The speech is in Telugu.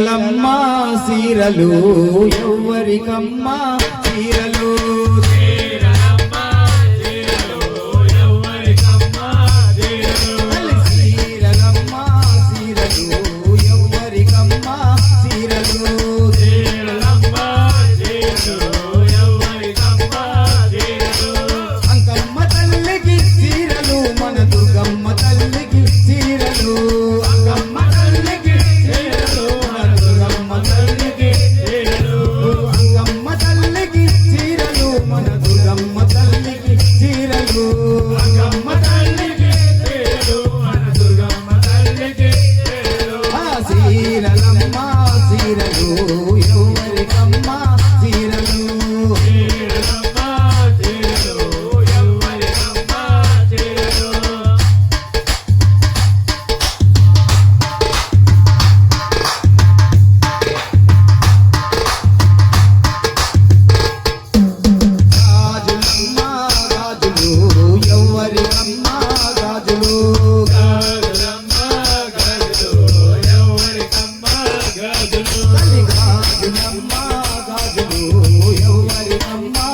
చీరలమ్మా సీరలు ఎవ్వరికమ్మా సీరలు. I'm Mama.